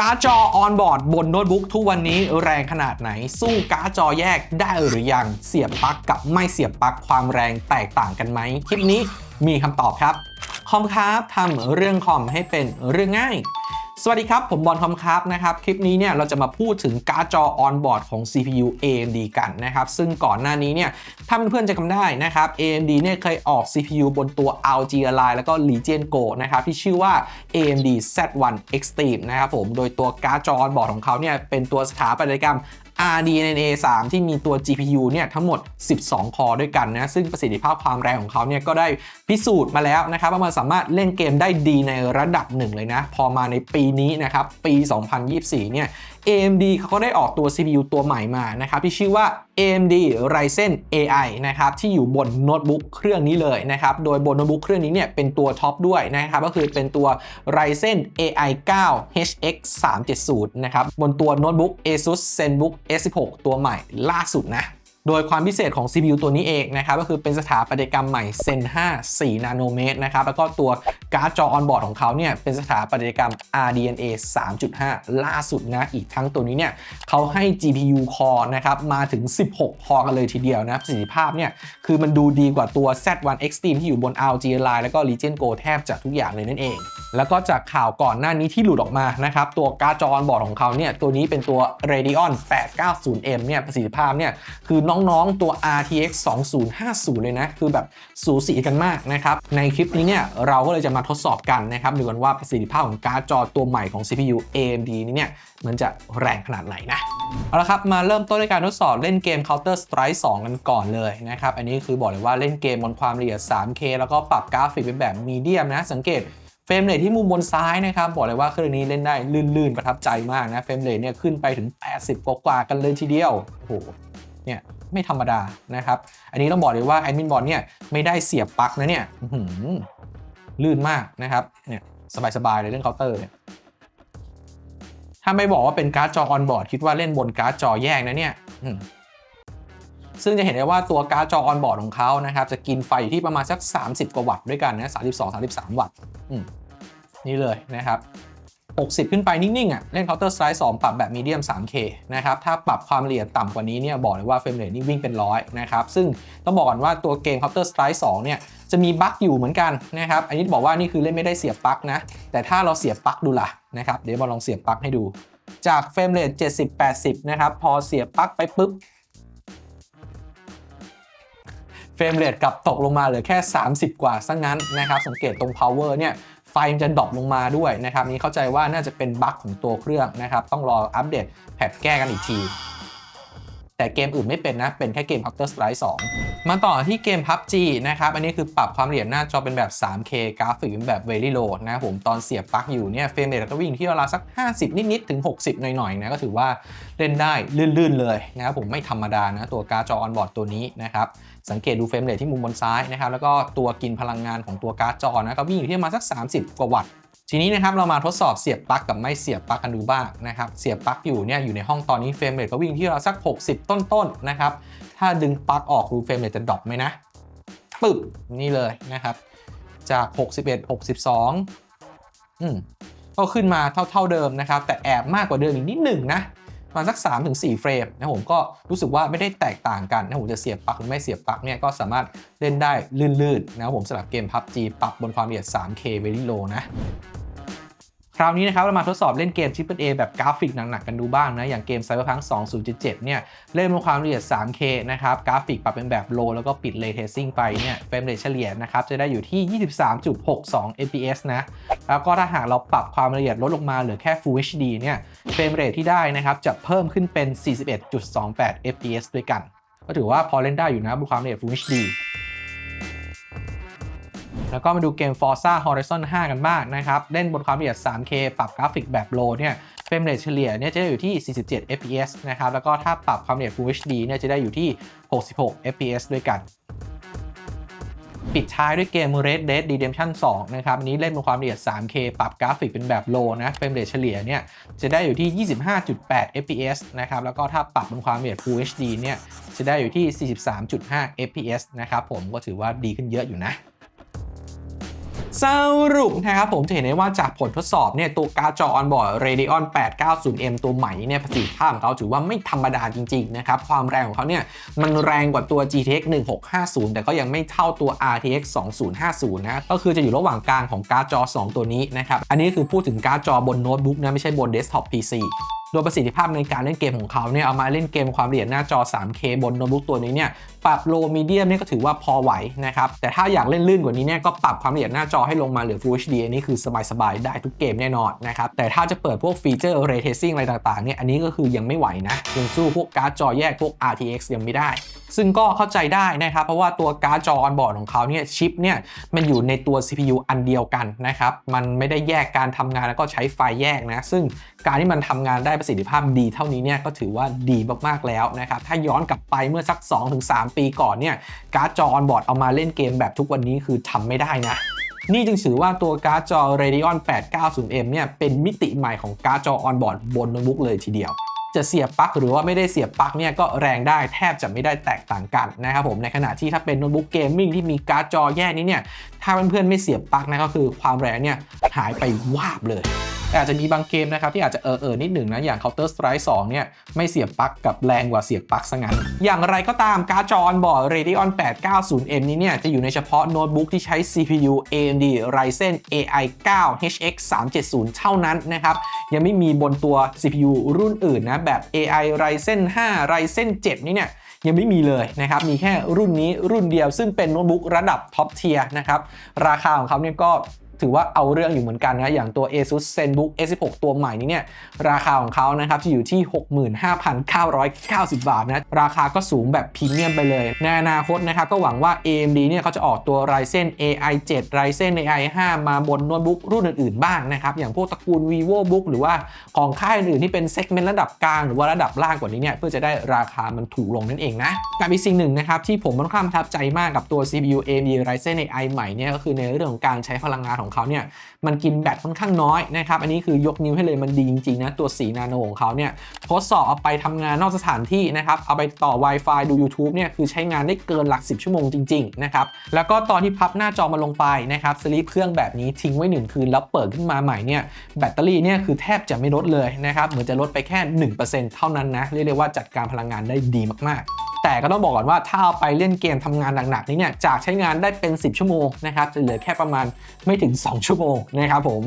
การ์ดจอออนบอร์ดบนโน้ตบุ๊กทุกวันนี้แรงขนาดไหน สู้การ์ดจอแยกได้หรือยังเสียบปลั๊กกับไม่เสียบปลั๊กความแรงแตกต่างกันไหมคลิปนี้มีคำตอบครับคอมครับทำเรื่องคอมให้เป็นเรื่องง่าย สวัสดีครับ ผมบอลคอมครับนะครับ คลิปนี้เนี่ยเราจะมาพูดถึงการ์ดจอออนบอร์ดของ CPU AMD กันนะครับ ซึ่งก่อนหน้านี้เนี่ยถ้าเพื่อนๆจะจำได้นะครับ AMD เนี่ยเคยออก CPU บนตัว Alge Line แล้วก็ Legion Go นะครับ ที่ชื่อว่า AMD Z1 Extreme นะครับผม โดยตัวการ์ดจอออนบอร์ดของเขาเนี่ยเป็นตัวสถาปัตยกรรม RDNA 3 ที่มีตัว GPU เนี่ยทั้งหมด 12 คอด้วยกันนะ ซึ่งประสิทธิภาพความแรงของเขาเนี่ยก็ได้พิสูจน์มาแล้วนะครับว่ามันสามารถเล่นเกมได้ดีในระดับหนึ่งเลยนะ พอมาในปีนี้นะครับ ปี 2024 เนี่ย AMD เขาก็ได้ออกตัว CPU ตัวใหม่มานะครับที่ชื่อว่า AMD Ryzen AI นะครับที่อยู่บนโน้ตบุ๊กเครื่องนี้เลยนะครับโดยบนโน้ตบุ๊กเครื่องนี้เนี่ยเป็นตัวท็อปด้วยนะครับก็คือเป็นตัว Ryzen AI 9 HX 370นะครับบนตัวโน้ตบุ๊ก ASUS ZenBook S16 ตัวใหม่ล่าสุดนะ โดยความพิเศษของ CPU ตัวนี้เองนะครับก็คือเป็นสถาปัตยกรรมใหม่ Zen 5 4 นาโนเมตรนะครับแล้วก็ตัวการ์ดจอออนบอร์ดของเขาเนี่ยเป็นสถาปัตยกรรม RDNA 3.5 ล่าสุดนะอีกทั้งตัวนี้เนี่ยเขาให้ GPU Core นะครับมาถึง 16 คอกันเลยทีเดียวนะประสิทธิภาพเนี่ยคือมันดูดีกว่าตัว Z1 Extreme ที่อยู่บน Alge Line แล้วก็ Legion Go แทบจะทุกอย่างเลยนั่นเอง แล้วก็จากข่าวก่อนหน้านี้ที่หลุดออกมานะครับ ตัวการ์ดจอนบอร์ดของเขาเนี่ย ตัวนี้เป็นตัว Radeon 890M เนี่ย ประสิทธิภาพเนี่ย คือน้องๆตัว RTX 2050 เลยนะ คือแบบสูสีกันมากนะครับ ในคลิปนี้เนี่ย เราก็เลยจะมาทดสอบกันนะครับดูกันว่าประสิทธิภาพของการ์ดจอตัวใหม่ของ CPU AMD นี้เนี่ยมันจะแรงขนาดไหนนะเอาละครับ มาเริ่มต้นด้วยการทดสอบเล่นเกม Counter Strike 2 กันก่อนเลยนะครับ อันนี้คือบอกเลยว่าเล่นเกมบนความละเอียด 3K แล้วก็ปรับกราฟิกเป็นแบบมีเดียมนะ สังเกต เฟรมเรทที่มุมบนซ้ายนะครับบอกเลยว่าเครื่องนี้เล่นได้ลื่นๆประทับใจมากนะเฟรมเรทเนี่ยขึ้นไปถึง 80 กว่ากันเลยทีเดียวโอ้โหเนี่ยไม่ธรรมดานะครับ อันนี้ต้องบอกเลยว่าแอดมินบอลเนี่ยไม่ได้เสียบปลั๊กนะเนี่ยหือลื่นมากนะครับเนี่ยสบายๆเลยเรื่องเคาน์เตอร์เนี่ยถ้าไม่บอกว่าเป็นการ์ดจอออนบอร์ดคิดว่าเล่นบนการ์ดจอแยกนะเนี่ยซึ่งจะเห็นได้ว่าตัวการ์ดจอออนบอร์ดของเขานะครับ จะกินไฟอยู่ที่ประมาณสัก 30 กว่าวัตต์ด้วยกันนะ 32-33 วัตต์ นี่เลยนะครับ 60 ขึ้นไปนิ่งๆอะเล่น Counter Strike 2 ปรับแบบมีเดียม 3K นะครับถ้าปรับความละเอียดต่ำกว่านี้เนี่ยบอกเลยว่าเฟรมเรทนี่วิ่งเป็นร้อยนะครับซึ่งต้องบอกก่อนว่าตัวเกม Counter Strike 2 เนี่ยจะมีบั๊กอยู่เหมือนกันนะครับอันนี้บอกว่านี่คือเล่นไม่ได้เสียบปลั๊กนะแต่ถ้าเราเสียบปลั๊กดูล่ะนะครับเดี๋ยวมาลองเสียบปลั๊กให้ดู จากเฟรมเรท70-80 นะครับพอเสียบปลั๊กไปปุ๊บเฟรมเรทกลับตกลงมาเหลือแค่ 30 กว่าซะงั้นนะครับ สังเกตตรง power เนี่ย ไฟมันจะดรอปลงมาด้วยนะครับนี้เข้าใจว่าน่าจะเป็นบั๊กของตัวเครื่องนะครับ ต้องรออัปเดตแพทแก้กันอีกที แต่เกมอื่นไม่เป็นนะ เป็นแค่เกม Counter Strike 2 มาต่อที่เกม PUBG นะครับ อันนี้คือปรับความละเอียดหน้าจอเป็นแบบ 3K กราฟิกเป็นแบบ Very Low นะครับผมตอนเสียบปลั๊กอยู่เนี่ยเฟรมเรทก็วิ่งที่เวลาสัก 50 นิดๆถึง 60 หน่อยๆนะก็ถือว่าเล่นได้ลื่นๆเลยนะครับผมไม่ธรรมดานะตัวการ์ดจอออนบอร์ดตัวนี้นะครับสังเกตดูเฟรมเรทที่มุมบนซ้ายนะครับแล้วก็ตัวกินพลังงานของตัวการ์ดจอนะก็วิ่งอยู่ที่ประมาณสัก 30 กว่าวัตต์ ทีนี้นะครับเรามาทดสอบเสียบปลั๊กกับไม่เสียบปลั๊กกันดูบ้างนะครับเสียบปลั๊กอยู่เนี่ยอยู่ในห้องตอนนี้เฟรมเรทก็วิ่งที่เราสัก 60 ต้นๆนะครับถ้าดึงปลั๊กออกดูเฟรมเรทจะดรอปไหมนะปึ๊บนี่เลยนะครับจาก 61 62อืมก็ขึ้นมาเท่า ๆเดิมนะครับ แต่แอบมากกว่าเดิมอีกนิดหนึ่งนะ ประมาณสัก3-4เฟรมนะผมก็รู้สึกว่าไม่ได้แตกต่างกันนะผมจะเสียบปลั๊กหรือไม่เสียบปลั๊กเนี่ยก็สามารถเล่นได้ลื่นๆนะครับผมสำหรับเกม PUBG ปรับบนความละเอียด 3K Very Low นะ คราวนี้นะครับเรามาทดสอบเล่นเกม Triple A แบบกราฟิกหนักๆกันดูบ้างนะ อย่างเกม Cyberpunk 2077 เนี่ย เล่นบนความละเอียด 3K นะครับ กราฟิกปรับเป็นแบบ low แล้วก็ปิด ray tracing ไปเนี่ยเฟรมเรทเฉลี่ยนะครับ จะได้อยู่ที่ 23.62 fps นะ แล้วก็ถ้าหากเราปรับความละเอียดลดลงมาเหลือแค่ Full HD เนี่ยเฟรมเรทที่ได้นะครับจะเพิ่มขึ้นเป็น 41.28 fps ด้วยกัน ก็ถือว่าพอเล่นได้อยู่นะบนความละเอียด Full HD แล้วก็มาดูเกม Forza Horizon 5 กันบ้างนะครับ เล่นบนความละเอียด 3K ปรับกราฟิกแบบ low เนี่ยเฟรมเรทเฉลี่ยเนี่ยจะได้อยู่ที่ 47 fps นะครับ แล้วก็ถ้าปรับความละเอียด Full HD เนี่ยจะได้อยู่ที่ 66 fps ด้วยกันปิดท้ายด้วยเกม Red Dead Redemption 2 นะครับอันนี้เล่นบนความละเอียด 3K ปรับกราฟิกเป็นแบบ low นะเฟรมเรทเฉลี่ยเนี่ยจะได้อยู่ที่ 25.8 fps นะครับ แล้วก็ถ้าปรับบนความละเอียด Full HD เนี่ยจะได้อยู่ที่ 43.5 fps นะครับผมก็ถือว่าดีขึ้นเยอะอยู่นะ สรุปนะครับผมจะเห็นได้ว่าจากผลทดสอบเนี่ยตัวการ์ดจอ on-board Radeon 890M ตัวใหม่เนี่ยประสิทธิภาพของเขาถือว่าไม่ธรรมดาจริงๆนะครับความแรงของเขาเนี่ยมันแรงกว่าตัว GTX 1650 แต่ก็ยังไม่เท่าตัว RTX 2050นะก็คือจะอยู่ระหว่างกลางของการ์ดจอ 2 ตัวนี้นะครับอันนี้คือพูดถึงการ์ดจอบนโน้ตบุ๊กนะไม่ใช่บนเดสก์ท็อป PC โดยประสิทธิภาพในการเล่นเกมของเขาเนี่ยเอามาเล่นเกมความละเอียดหน้าจอ 3K บนโน้ตบุ๊กตัวนี้เนี่ยปรับโลมีเดียมนี่ยก็ถือว่าพอไหวนะครับแต่ถ้าอยากเล่นลื่นกว่านี้เนี่ยก็ปรับความละเอียดหน้าจอให้ลงมาเหลือ Full HD อันนี้คือสบายๆได้ทุกเกมแน่นอนนะครับแต่ถ้าจะเปิดพวกฟีเจอร์ Ray Tracing อะไรต่างๆเนี่ยอันนี้ก็คือยังไม่ไหวนะยังสู้พวกการ์ดจอแยกพวก RTX ยังไม่ได้ ซึ่งก็เข้าใจได้นะครับเพราะว่าตัวการ์ดจอ on board ของเขาเนี่ยชิปเนี่ยมันอยู่ในตัว CPU อันเดียวกันนะครับมันไม่ได้แยกการทำงานแล้วก็ใช้ไฟแยกนะซึ่งการที่มันทำงานได้ประสิทธิภาพดีเท่านี้เนี่ยก็ถือว่าดีมากๆแล้วนะครับ ถ้าย้อนกลับไปเมื่อสัก 2-3 ปีก่อนเนี่ยการ์ดจอ on board เอามาเล่นเกมแบบทุกวันนี้คือทำไม่ได้นะนี่จึงถือว่าตัวการ์ดจอ Radeon 890M เนี่ยเป็นมิติใหม่ของการ์ดจอ on board บนโน้ตบุ๊กเลยทีเดียว จะเสียบปลั๊กหรือว่าไม่ได้เสียบปลั๊กเนี่ยก็แรงได้แทบจะไม่ได้แตกต่างกันนะครับผมในขณะที่ถ้าเป็นโน้ตบุ๊กเกมมิ่งที่มีการ์ดจอแยกนี้เนี่ยถ้าเพื่อนๆไม่เสียบปลั๊กนะก็คือความแรงเนี่ยหายไปวาบเลย อาจจะมีบางเกมนะครับที่อาจจะเออเออนิดหนึ่งนะอย่าง Counter Strike 2เนี่ยไม่เสียบปลั๊กกับแรงกว่าเสียบปลั๊กซะงั้น อย่างไรก็ตามการ์ดจอ on-board Radeon 890M นี้เนี่ยจะอยู่ในเฉพาะโน้ตบุ๊กที่ใช้ CPU AMD Ryzen AI 9 HX 370 เท่านั้นนะครับยังไม่มีบนตัว CPU รุ่นอื่นนะแบบ AI Ryzen 5 Ryzen 7 นี่เนี่ยยังไม่มีเลยนะครับ มีแค่รุ่นนี้รุ่นเดียวซึ่งเป็นโน้ตบุ๊กระดับท็อปเทียร์นะครับ ราคาของเขาเนี่ยก็ ถือว่าเอาเรื่องอยู่เหมือนกันนะอย่างตัว ASUS ZenBook S16 ตัวใหม่นี้เนี่ยราคาของเขานะครับจะอยู่ที่ 65,990 บาทนะราคาก็สูงแบบพรีเมียมไปเลยในอนาคตนะครับก็หวังว่า AMD เนี่ยเขาจะออกตัว Ryzen AI 7 Ryzen AI 5 มาบนโน้ตบุ๊กรุ่นอื่นๆบ้างนะครับอย่างพวกตระกูล VivoBook หรือว่าของค่ายอื่นๆที่เป็นเซกเมนต์ระดับกลางหรือว่าระดับล่างกว่านี้เนี่ยเพื่อจะได้ราคามันถูกลงนั่นเองนะกับอีกสิ่งหนึ่งนะครับที่ผมค่อนข้างประทับใจมากกับตัว CPU AMD Ryzen AI ใหม่เนี่ยก็คือในเรื่องของการใช้พลังงานของเขาเนี่ยมันกินแบตค่อนข้างน้อยนะครับอันนี้คือยกนิ้วให้เลยมันดีจริงๆนะตัว4นาโนของเขาเนี่ยทดสอบเอาไปทำงานนอกสถานที่นะครับเอาไปต่อ Wi-Fi ดู YouTube เนี่ยคือใช้งานได้เกินหลัก 10 ชั่วโมงจริงๆนะครับแล้วก็ตอนที่พับหน้าจอมาลงไปนะครับสลีปเครื่องแบบนี้ทิ้งไว้ 1 คืน แล้วเปิดขึ้นมาใหม่เนี่ยแบตเตอรี่เนี่ยคือแทบจะไม่ลดเลยนะครับเหมือนจะลดไปแค่ 1%เท่านั้นนะเรียกได้ว่าจัดการพลังงานได้ดีมากๆ แต่ก็ต้องบอกก่อนว่าถ้าเอาไปเล่นเกมทำงานหนักๆนี้เนี่ยจากใช้งานได้เป็น 10 ชั่วโมงนะครับจะเหลือแค่ประมาณไม่ถึง 2 ชั่วโมงนะครับผม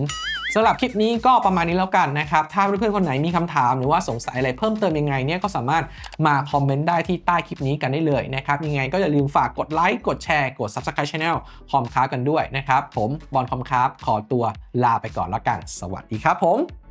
สำหรับคลิปนี้ก็ประมาณนี้แล้วกันนะครับ ถ้าเพื่อนๆคนไหนมีคำถามหรือว่าสงสัยอะไรเพิ่มเติมยังไงเนี่ยก็สามารถมาคอมเมนต์ได้ที่ใต้คลิปนี้กันได้เลยนะครับ ยังไงก็อย่าลืมฝากกดไลค์กดแชร์กด Subscribe Channel คอมครากันด้วยนะครับ ผมบอลคอมคราขอตัวลาไปก่อนแล้วกัน สวัสดีครับผม